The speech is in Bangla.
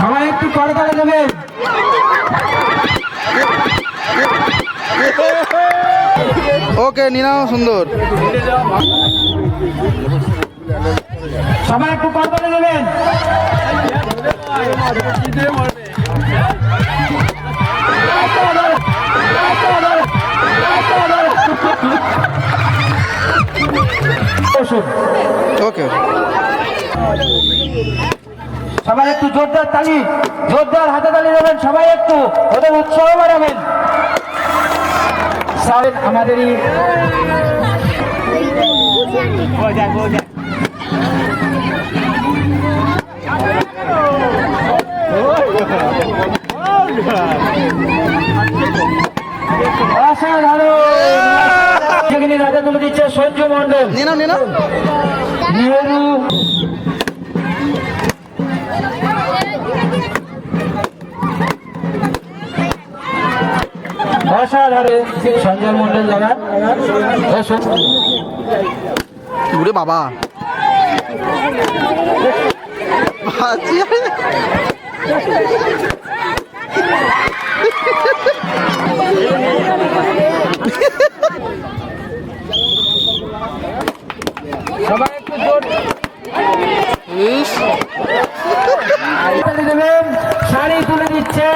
সবাই একটু করে করে দেবেন। ওকে নিনাও সুন্দর। সবাই একটু কল করে দেবেন। ওকে। সবাই একটু জোরদার তালি জোরদার হাতে তালি দেবেন সবাই একটু ওদের উৎসাহ বাড়াবেন। সাহেব আমাদেরই অসাধারণ। রাজা তুলে দিচ্ছে সঞ্জু মন্ডল নিনাও অসাধারণ সঞ্জয় মন্ডল দাদা। ওরে বাবা। আচ্ছা। সবাই একটু জোর। শাড়ি তুলে দিচ্ছে।